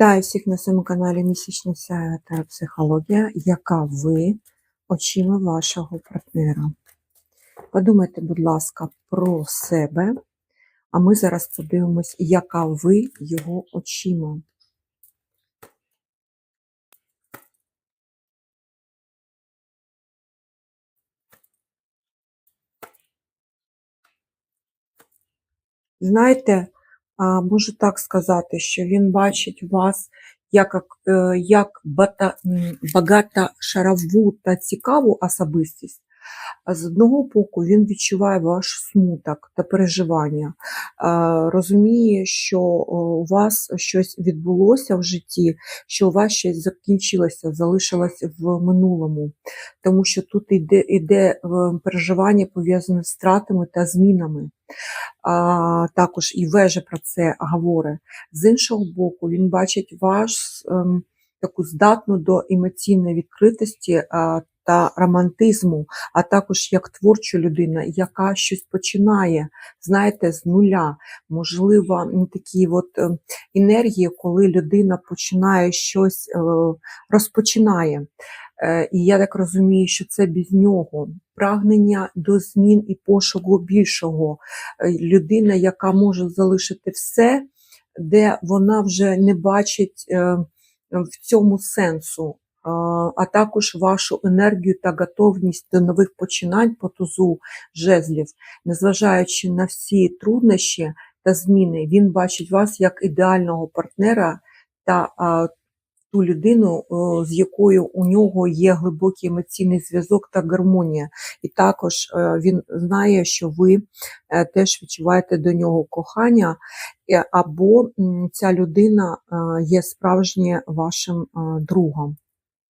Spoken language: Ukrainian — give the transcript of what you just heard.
Вітаю всіх на своєму каналі Місячна Сяя та психологія, яка ви очима вашого партнера. Подумайте, будь ласка, про себе, а ми зараз подивимось, яка ви його очима. Знаєте, а, можу так сказати, що він бачить вас як, е, як багато шарову та цікаву особистість. З одного боку, він відчуває ваш смуток та переживання, розуміє, що у вас щось відбулося в житті, що у вас щось закінчилося, залишилось в минулому, тому що тут іде, іде е, переживання пов'язане з втратами та змінами а, також і вежа про це говорить. З іншого боку, він бачить ваш ем, таку здатну до емоційної відкритості та романтизму, а також як творчу людину, яка щось починає, знаєте, з нуля. Можливо, такі от е, енергії, коли людина починає щось е, розпочинає. Е, І я так розумію, що це без нього прагнення до змін і пошуку більшого. Людина, яка може залишити все, де вона вже не бачить в цьому сенсу, А, також вашу енергію та готовність до нових починань по тузу жезлів, незважаючи на всі труднощі та зміни, він бачить вас як ідеального партнера та ту людину, з якою у нього є глибокий емоційний зв'язок та гармонія. І також е, він знає, що ви е, теж відчуваєте до нього кохання, е, або ця людина є справжнє вашим другом.